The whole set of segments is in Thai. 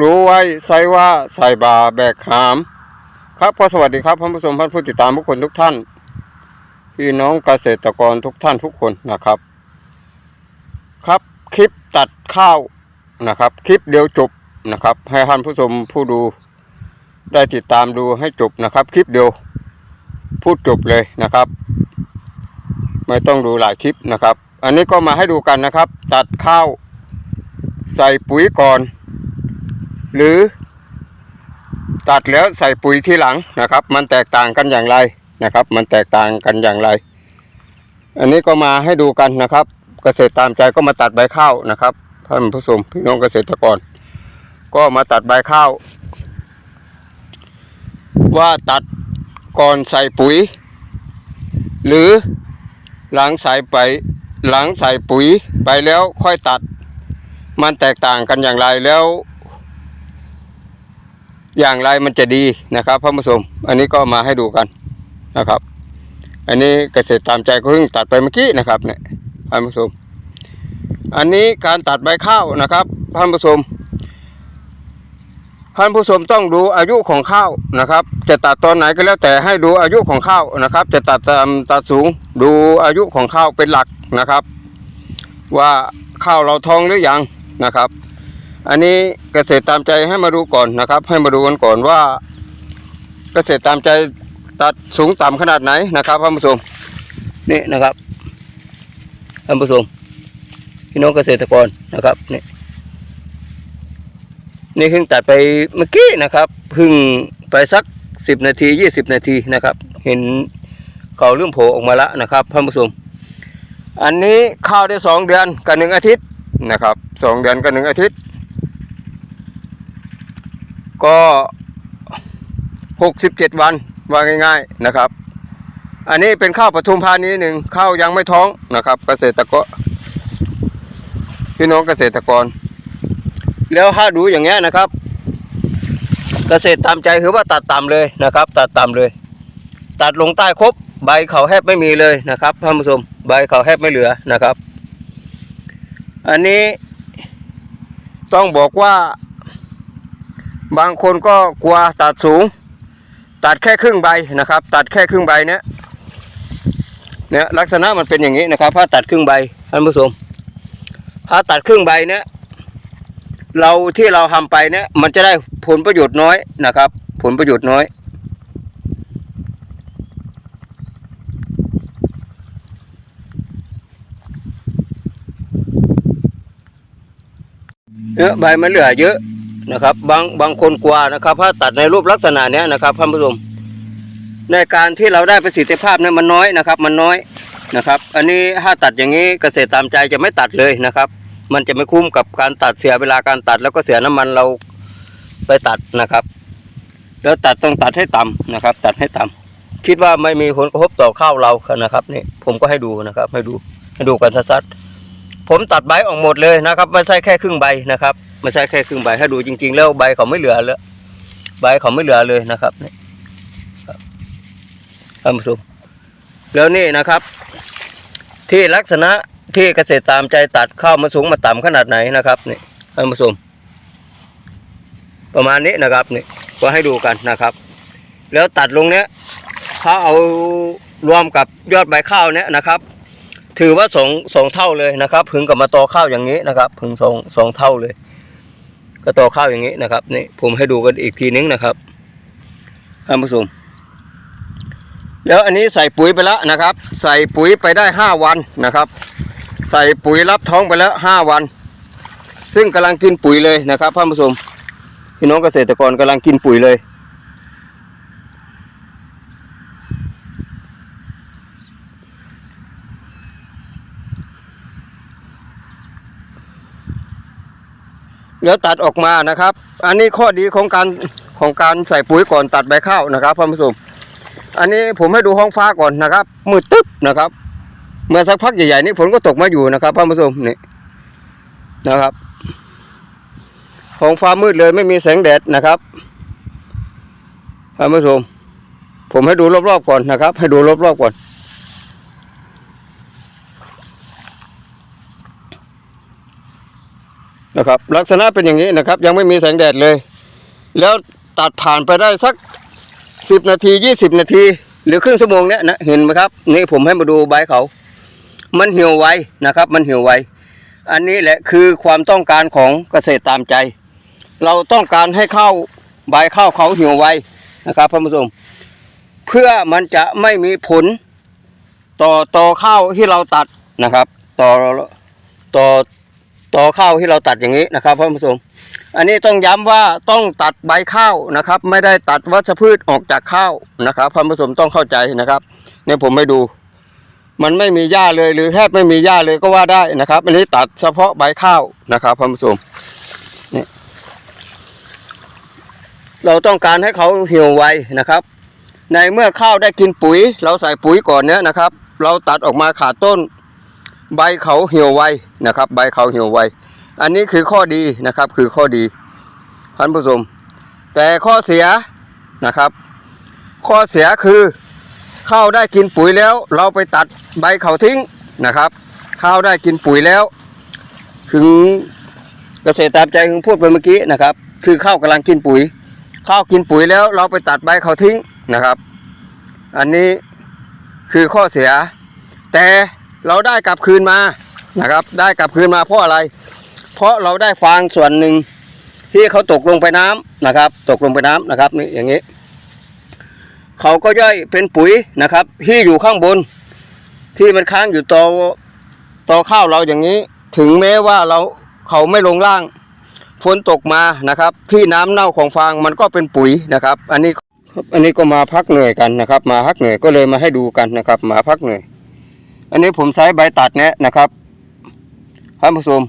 รู้ไว้ใส่ว่าใส่บาแบกหาม ครับก็สวัสดีครับท่านผู้ชมท่านผู้ติดตามทุกคนทุกท่าน พี่น้องเกษตรกรทุกท่านทุกคนนะครับ ครับคลิปตัดข้าวนะครับ คลิปเดียวจบนะครับ ให้ท่านผู้ชมผู้ดู ได้ติดตามดูให้จบนะครับ คลิปเดียวพูดจบเลยนะครับ ไม่ต้องดูหลายคลิปนะครับ อันนี้ก็มาให้ดูกันนะครับ ตัดข้าว ใส่ปุ๋ยก่อน หรือ ตัดแล้วใส่ปุ๋ยทีหลังนะครับ มันแตกต่างกันอย่างไรนะครับ มันแตกต่างกันอย่างไร อันนี้ก็มาให้ดูกันนะครับ เกษตรตามใจก็มาตัดใบข้าวนะครับท่านผู้ชมพี่น้องเกษตรกร ก็มาตัดใบข้าว ว่าตัดก่อนใส่ปุ๋ย หรือหลังใส่ไปหลังใส่ปุ๋ยไปแล้วค่อยตัด มันแตกต่างกันอย่างไรแล้ว อย่างไรมันจะดีนะครับท่านผู้ชมอันนี้ก็มาให้ดูกันนะครับ อันนี้เกษตรตามใจก็เพิ่งตัดไปเมื่อกี้นะครับเนี่ยท่านผู้ชมอันนี้การตัดใบข้าวนะครับท่านผู้ชมท่านผู้ชมต้องดูอายุของข้าวนะครับ จะตัดตอนไหนก็แล้วแต่ให้ดูอายุของข้าวนะครับ จะตัดตามตัดสูงดูอายุของข้าวเป็นหลักนะครับ ว่าข้าวเราทองหรือยังนะครับ อันนี้เกษตรตามใจให้มาดูก่อนนะครับ ให้มาดูกันก่อนว่า เกษตรตามใจตัดสูงต่ำขนาดไหนนะครับท่านผู้ชมนี่นะครับท่านผู้ชมพี่น้องเกษตรกรนะครับนี่นี่เพิ่งตัดไปเมื่อกี้นะครับเพิ่งไปสักสิบนาทียี่สิบนาทีนะครับ เห็นเขาเริ่มโผล่ออกมาแล้วนะครับท่านผู้ชมอันนี้ข้าวได้สองเดือนกับหนึ่งอาทิตย์นะครับสองเดือนกับหนึ่งอาทิตย์ ก็หกสิบเจ็ดวันว่าง่าย ๆนะครับ อันนี้เป็นข้าวปทุมธานีหนึ่งข้าวยังไม่ท้องนะครับ เกษตรกรพี่น้องเกษตรกร แล้วถ้าดูอย่างเงี้ยนะครับ เกษตรตามใจคือว่าตัดต่ำเลยนะครับ ตัดต่ำเลย ตัดลงใต้ครบใบเขาแทบไม่มีเลยนะครับท่านผู้ชมใบเขาแทบไม่เหลือนะครับ อันนี้ต้องบอกว่า บางคนก็กลัวตัดสูง ตัดแค่ครึ่งใบนะครับ ตัดแค่ครึ่งใบเนี้ยเนี่ยลักษณะมันเป็นอย่างนี้นะครับถ้าตัดครึ่งใบท่านผู้ชมถ้าตัดครึ่งใบเนี้ยเราที่เราทำไปเนี้ยมันจะได้ผลประโยชน์น้อยนะครับ ผลประโยชน์น้อยเนี่ยใบมันเหลือเยอะ นะครับ บางบางคนกลัวนะครับถ้าตัดในรูปลักษณะเนี้ยนะครับท่านผู้ชมในการที่เราได้ประสิทธิภาพเนี่ยมันน้อยนะครับ มันน้อยนะครับ อันนี้ถ้าตัดอย่างนี้เกษตรตามใจจะไม่ตัดเลยนะครับ มันจะไม่คุ้มกับการตัดเสียเวลาการตัด แล้วก็เสียน้ำมันเราไปตัดนะครับแล้วตัดต้องตัดให้ต่ำนะครับ ตัดให้ต่ำคิดว่าไม่มีผลกระทบต่อข้าวเรานะครับนี่ผมก็ให้ดูนะครับ ให้ดูให้ดูกันชัดๆผมตัดใบออกหมดเลยนะครับ ไม่ใช่แค่ครึ่งใบนะครับ ไม่ใช่แค่ครึ่งใบให้ดูจริง ๆ แล้วใบเขาไม่เหลือแล้วใบเขาไม่เหลือเลยนะครับนี่ครับท่านผู้ชมแล้วนี่นะครับ ที่ลักษณะที่เกษตรตามใจตัดข้าวมาสูงมาต่ำขนาดไหนนะครับนี่ท่านผู้ชมประมาณนี้นะครับนี่ก็ให้ดูกันนะครับ แล้วตัดลงเนี้ยเขาเอารวมกับยอดใบข้าวเนี้ยนะครับ ถือว่าสองสองเท่าเลยนะครับ พึงกับมาตอข้าวอย่างนี้นะครับ พึงสองสองเท่าเลย ก็ต่อข้าวอย่างนี้นะครับนี่ผมให้ดูกันอีกทีนึงนะครับท่านผู้ชมแล้วอันนี้ใส่ปุ๋ยไปแล้วนะครับ ใส่ปุ๋ยไปได้ห้าวันนะครับ ใส่ปุ๋ยรับท้องไปแล้วห้าวัน ซึ่งกำลังกินปุ๋ยเลยนะครับท่านผู้ชมพี่น้องเกษตรกรกำลังกินปุ๋ยเลย แล้วตัดออกมานะครับ อันนี้ข้อดีของการของการใส่ปุ๋ยก่อนตัดใบข้าวนะครับท่านผู้ชมอันนี้ผมให้ดูห้องฟ้าก่อนนะครับมืดตึ๊บนะครับ เมื่อสักพักใหญ่ๆนี่ฝนก็ตกมาอยู่นะครับท่านผู้ชมนี่นะครับห้องฟ้ามืดเลยไม่มีแสงแดดนะครับท่านผู้ชมผมให้ดูรอบๆก่อนนะครับ ให้ดูรอบๆก่อน นะครับ ลักษณะเป็นอย่างนี้นะครับ ยังไม่มีแสงแดดเลย แล้วตัดผ่านไปได้สักสิบนาทียี่สิบนาที หรือครึ่งชั่วโมงเนี้ยนะเห็นไหมครับ นี่ผมให้มาดูใบเขา มันเหี่ยวไวนะครับ มันเหี่ยวไวอันนี้แหละคือความต้องการของเกษตรตามใจ เราต้องการให้ข้าวใบข้าวเขาเหี่ยวไวนะครับท่านผู้ชมเพื่อมันจะไม่มีผลต่อต่อข้าวที่เราตัดนะครับ ต่อต่อ ต่อข้าวที่เราตัดอย่างนี้นะครับท่านผู้ชมอันนี้ต้องย้ำว่าต้องตัดใบข้าวนะครับ ไม่ได้ตัดวัชพืชออกจากข้าวนะครับท่านผู้ชมต้องเข้าใจนะครับเนี่ยผมไม่ดู มันไม่มีหญ้าเลยหรือแทบไม่มีหญ้าเลยก็ว่าได้นะครับ อันนี้ตัดเฉพาะใบข้าวนะครับท่านผู้ชมนี่เราต้องการให้เขาเหี่ยวไวนะครับ ในเมื่อข้าวได้กินปุ๋ย เราใส่ปุ๋ยก่อนเนี้ยนะครับ เราตัดออกมาขาดต้น ใบเขาเหี่ยวไวนะครับ ใบเขาเหี่ยวไว อันนี้คือข้อดีนะครับ คือข้อดีท่านผู้ชมแต่ข้อเสียนะครับ ข้อเสียคือข้าวได้กินปุ๋ยแล้ว เราไปตัดใบเขาทิ้งนะครับ ข้าวได้กินปุ๋ยแล้ว ถึงเกษตรตามใจถึงพูดไปเมื่อกี้นะครับ คือข้าวกำลังกินปุ๋ย ข้าวกินปุ๋ยแล้วเราไปตัดใบเขาทิ้งนะครับ อันนี้คือข้อเสีย แต่ เราได้กลับคืนมานะครับ ได้กลับคืนมาเพราะอะไร เพราะเราได้ฟางส่วนหนึ่งที่เขาตกลงไปน้ำนะครับ ตกลงไปน้ำนะครับนี่อย่างนี้เขาก็ย่อยเป็นปุ๋ยนะครับ ที่อยู่ข้างบน ที่มันค้างอยู่ต่อต่อข้าวเราอย่างนี้ ถึงแม้ว่าเราเขาไม่ลงล่างฝนตกมานะครับ ที่น้ำเน่าของฟางมันก็เป็นปุ๋ยนะครับ อันนี้อันนี้ก็มาพักเหนื่อยกันนะครับ มาพักเหนื่อยก็เลยมาให้ดูกันนะครับ มาพักเหนื่อย อันนี้ผมใช้ใบตัดเนี้ยนะครับท่านผู้ชม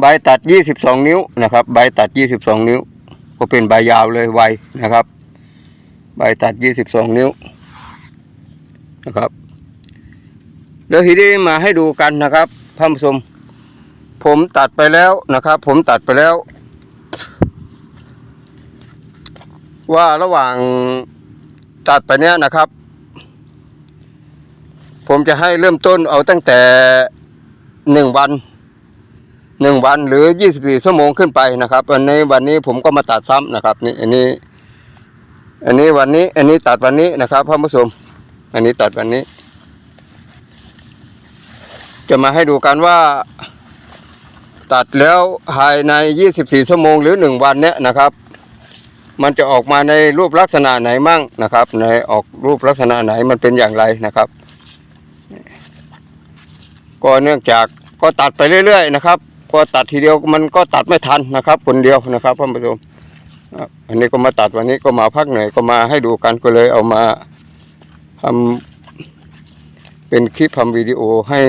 ใบตัด 22 นิ้วนะครับ ใบตัด 22 นิ้ว ก็เป็นใบยาวเลยไวนะครับ ใบตัด 22 นิ้วนะครับเดี๋ยวทีนี้มาให้ดูกันนะครับท่านผู้ชมผมตัดไปแล้วนะครับ ผมตัดไปแล้ว ว่าระหว่างตัดไปเนี้ยนะครับ ผมจะให้เริ่มต้นเอาตั้งแต่หนึ่งวันหนึ่งวันหรือยี่สิบสี่ชั่วโมงขึ้นไปนะครับวันนี้วันนี้ผมก็มาตัดซ้ำนะครับนี่อันนี้ อันนี้วันนี้ อันนี้ตัดวันนี้นะครับพ่อผู้ชมอันนี้ตัดวันนี้ จะมาให้ดูกันว่า ตัดแล้วภายใน24ชั่วโมงหรือ1วันเนี้ยนะครับ มันจะออกมาในรูปลักษณะไหนมั่งนะครับ ในออกรูปลักษณะไหนมันเป็นอย่างไรนะครับ ก็เนื่องจากก็ตัดไปเรื่อย ๆ นะครับพอตัดทีเดียวมันก็ตัดไม่ทันนะครับ คนเดียวนะครับท่านผู้ชมอันนี้ก็มาตัดวันนี้ก็มาพักหน่อยก็มาให้ดูกันก็เลยเอามาทำเป็นคลิปทำวิดีโอให้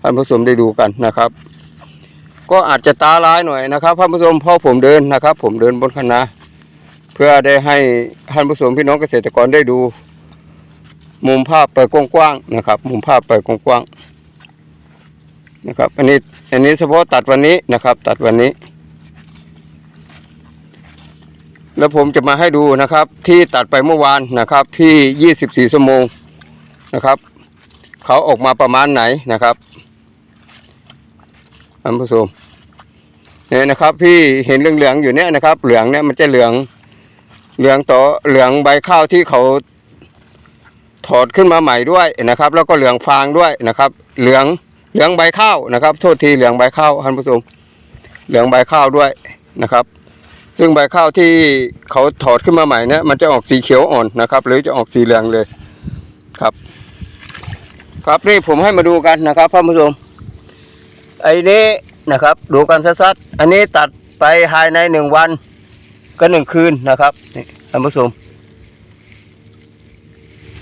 ท่านผู้ชมได้ดูกันนะครับ ก็อาจจะตาลายหน่อยนะครับท่านผู้ชมเพราะผมเดินนะครับ ผมเดินบนคณะเพื่อได้ให้ท่านผู้ชมพี่น้องเกษตรกรได้ดู มุมภาพไปกว้างๆนะครับ มุมภาพไปกว้างๆ นะครับ อันนี้อันนี้เฉพาะตัดวันนี้นะครับ ตัดวันนี้ แล้วผมจะมาให้ดูนะครับ ที่ตัดไปเมื่อวานนะครับ ที่ 24 ชั่วโมงนะครับเขาออกมาประมาณไหนนะครับท่านผู้ชมเนี่ยนะครับ พี่เห็นเหลืองๆอยู่เนี่ยนะครับ เหลืองเนี่ยมันจะเหลืองเหลืองต่อเหลืองใบข้าวที่เขาถอดขึ้นมาใหม่ด้วยนะครับ แล้วก็เหลืองฟางด้วยนะครับ เหลือง เหลืองใบข้าวนะครับ โทษทีเหลืองใบข้าวท่านผู้ชมเหลืองใบข้าวด้วยนะครับ ซึ่งใบข้าวที่เขาถอดขึ้นมาใหม่เนี่ยมันจะออกสีเขียวอ่อนนะครับ หรือจะออกสีเหลืองเลยครับ ครับนี่ผมให้มาดูกันนะครับท่านผู้ชมไอ้นี้นะครับ ดูกันสัดๆอันนี้ตัดไปภายในหนึ่งวันก็หนึ่งคืนนะครับท่านผู้ชม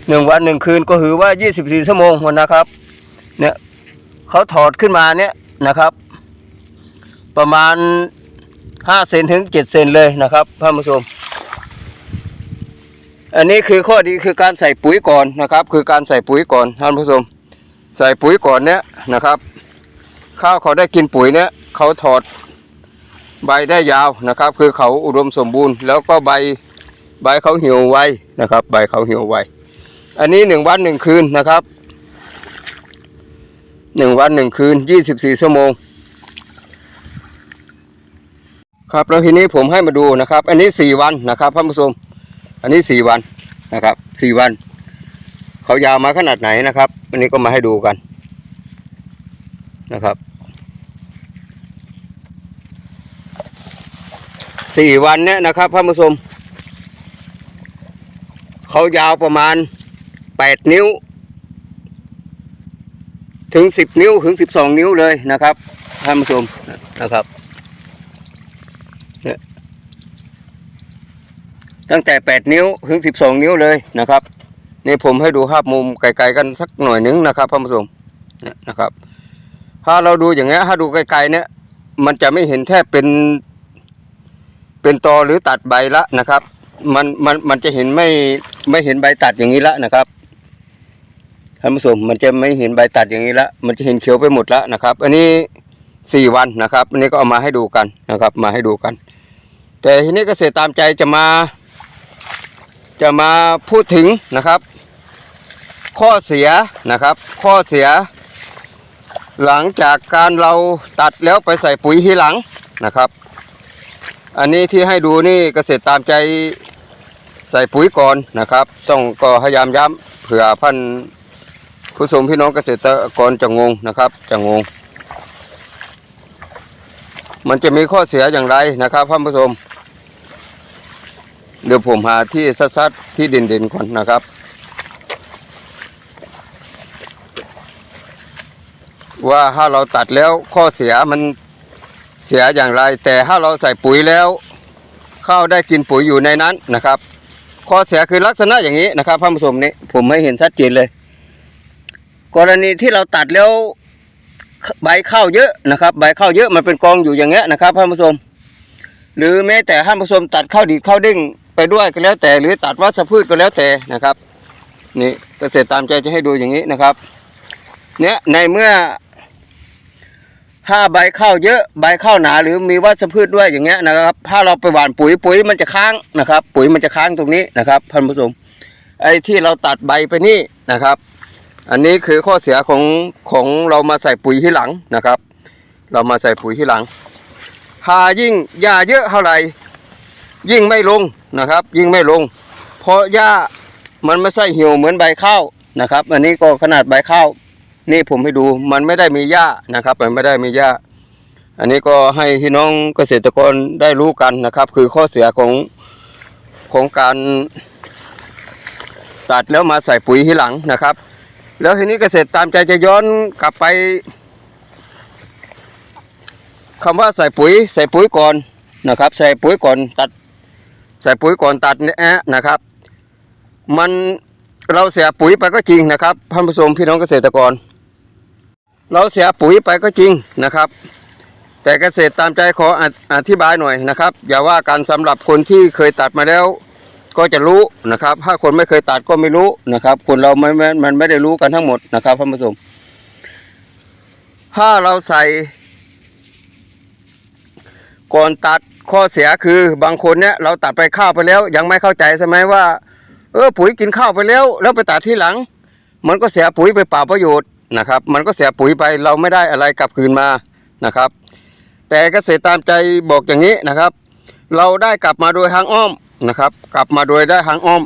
หนึ่งวันหนึ่งคืนก็ถือว่ายี่สิบสี่ชั่วโมงนะครับ เนี่ย เขาถอดขึ้นมาเนี่ยนะครับ ประมาณห้าเซนถึงเจ็ดเซนเลยนะครับท่านผู้ชม อันนี้คือข้อดีคือการใส่ปุ๋ยก่อนนะครับ คือการใส่ปุ๋ยก่อนท่านผู้ชม ใส่ปุ๋ยก่อนเนี้ยนะครับ ข้าวเขาได้กินปุ๋ยเนี้ยเขาถอดใบได้ยาวนะครับ คือเขาอุดมสมบูรณ์ แล้วก็ใบใบเขาเหี่ยวไวนะครับ ใบเขาเหี่ยวไวอันนี้หนึ่งวันหนึ่งคืนนะครับ หนึ่งวันหนึ่งคืนยี่สิบสี่ชั่วโมง ครับแล้วทีนี้ผมให้มาดูนะครับ อันนี้สี่วันนะครับท่านผู้ชมอันนี้สี่วันนะครับสี่วัน เขายาวมาขนาดไหนนะครับ อันนี้ก็มาให้ดูกันนะครับสี่วันเนี่ยนะครับท่านผู้ชมเขายาวประมาณแปดนิ้ว ถึงสิบนิ้วถึงสิบสองนิ้วเลยนะครับท่านผู้ชมนะครับตั้งแต่8นิ้วถึง12นิ้วเลยนะครับนี่ผมให้ดูภาพมุมไกลๆกันสักหน่อยหนึงนะครับท่านผู้ชมเนี่ยนะครับ ถ้าเราดูอย่างเงี้ยถ้าดูไกลๆเนี่ย มันจะไม่เห็นแทบเป็นเป็นตอหรือตัดใบละนะครับ มันมันมันจะเห็นไม่ไม่เห็นใบตัดอย่างนี้ละนะครับ ท่านผู้ชมมันจะไม่เห็นใบตัดอย่างนี้ละมันจะเห็นเขียวไปหมดละนะครับ อันนี้สี่วันนะครับอันนี้ก็เอามาให้ดูกันนะครับ มาให้ดูกัน แต่ทีนี้เกษตรตามใจจะมา จะมาพูดถึงนะครับ ข้อเสียนะครับ ข้อเสีย หลังจากการเราตัดแล้วไปใส่ปุ๋ยทีหลังนะครับ อันนี้ที่ให้ดูนี่เกษตรตามใจใส่ปุ๋ยก่อนนะครับต้องก็พยายามย้ำเผื่อพัน ผู้ชมพี่น้องเกษตรกรจะงงนะครับจะงง มันจะมีข้อเสียอย่างไรนะครับท่านผู้ชม เดี๋ยวผมหาที่ซัดๆที่เด่นๆก่อนนะครับ ว่าถ้าเราตัดแล้วข้อเสียมันเสียอย่างไร แต่ถ้าเราใส่ปุ๋ยแล้วข้าวได้กินปุ๋ยอยู่ในนั้นนะครับ ข้อเสียคือลักษณะอย่างนี้นะครับท่านผู้ชมนี่ผมให้เห็นชัดเจนเลย กรณีที่เราตัดแล้วใบข้าวเยอะนะครับ ใบข้าวเยอะมันเป็นกองอยู่อย่างเงี้ยนะครับท่านผู้ชมหรือแม้แต่ท่านผู้ชมตัดข้าวดีดข้าวเด้งไปด้วยก็แล้วแต่ หรือตัดวัชพืชก็แล้วแต่นะครับนี่เกษตรตามใจจะให้ดูอย่างนี้นะครับเนี่ยในเมื่อถ้าใบข้าวเยอะใบข้าวหนาหรือมีวัชพืชด้วยอย่างเงี้ยนะครับ ถ้าเราไปหว่านปุ๋ยปุ๋ยมันจะค้างนะครับ ปุ๋ยมันจะค้างตรงนี้นะครับท่านผู้ชมไอ้ที่เราตัดใบไปนี่นะครับ อันนี้คือข้อเสียของของเรามาใส่ปุ๋ยที่หลังนะครับ เรามาใส่ปุ๋ยที่หลังถ้ายิ่งหญ้าเยอะเท่าไหร่ยิ่งไม่ลงนะครับ ยิ่งไม่ลง เพราะหญ้ามันไม่ใช่เหี่ยวเหมือนใบข้าวนะครับ อันนี้ก็ขนาดใบข้าวนี่ผมให้ดูมันไม่ได้มีหญ้านะครับ มันไม่ได้มีหญ้า อันนี้ก็ให้พี่น้องเกษตรกรได้รู้กันนะครับ คือข้อเสียของของการตัดแล้วมาใส่ปุ๋ยที่หลังนะครับ แล้วทีนี้เกษตรตามใจจะย้อนกลับไปคำว่าใส่ปุ๋ยใส่ปุ๋ยก่อนนะครับ ใส่ปุ๋ยก่อนตัด ใส่ปุ๋ยก่อนตัดเนี่ยนะครับ มันเราเสียปุ๋ยไปก็จริงนะครับท่านผู้ชมพี่น้องเกษตรกร เราเสียปุ๋ยไปก็จริงนะครับ แต่เกษตรตามใจขออธิบายหน่อยนะครับ อย่าว่ากันสำหรับคนที่เคยตัดมาแล้ว ก็จะรู้นะครับ ถ้าคนไม่เคยตัดก็ไม่รู้นะครับ คนเราไม่ไม่มันไม่ได้รู้กันทั้งหมดนะครับท่านผู้ชมถ้าเราใส่ ก่อนตัดข้อเสียคือบางคนเนี่ยเราตัดไปข้าวไปแล้ว ยังไม่เข้าใจใช่ไหมว่า เออปุ๋ยกินข้าวไปแล้ว แล้วไปตัดที่หลัง มันก็เสียปุ๋ยไปเปล่าประโยชน์นะครับ มันก็เสียปุ๋ยไปเราไม่ได้อะไรกลับคืนมานะครับ แต่เกษตรตามใจบอกอย่างนี้นะครับ เราได้กลับมาโดยทางอ้อม นะครับ กลับมาโดยได้ทางอ้อม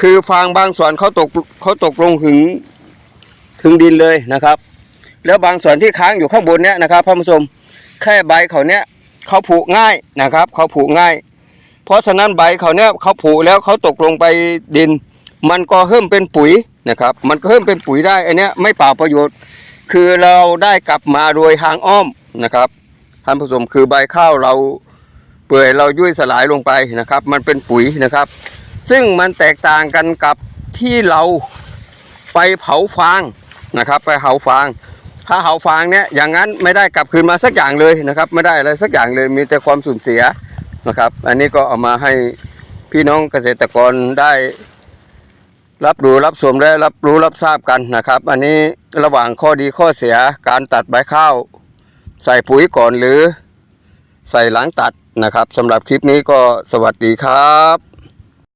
คือฟางบางส่วนเขาตกเขาตกลงถึงถึงดินเลยนะครับ แล้วบางส่วนที่ค้างอยู่ข้างบนเนี้ยนะครับท่านผู้ชมแค่ใบเขาเนี้ยเขาผุง่ายนะครับเขาผุง่าย เพราะฉะนั้นใบเขาเนี้ยเขาผุแล้วเขาตกลงไปดิน มันก็เพิ่มเป็นปุ๋ยนะครับ มันก็เพิ่มเป็นปุ๋ยได้อันเนี้ยไม่เปล่าประโยชน์ คือเราได้กลับมาโดยทางอ้อมนะครับท่านผู้ชมคือใบข้าวเรา เปื่อยเรายุ่ยสลายลงไปนะครับ มันเป็นปุ๋ยนะครับ ซึ่งมันแตกต่างกันกับที่เราไปเผาฟางนะครับ ไปเผาฟาง ถ้าเผาฟางเนี่ยอย่างนั้นไม่ได้กลับคืนมาสักอย่างเลยนะครับ ไม่ได้อะไรสักอย่างเลยมีแต่ความสูญเสียนะครับ อันนี้ก็เอามาให้พี่น้องเกษตรกรได้รับรู้รับชมและรับรู้รับทราบกันนะครับ อันนี้ระหว่างข้อดีข้อเสียการตัดใบข้าว ใส่ปุ๋ยก่อนหรือ ใส่หลังตัดนะครับสำหรับคลิปนี้ก็สวัสดีครับ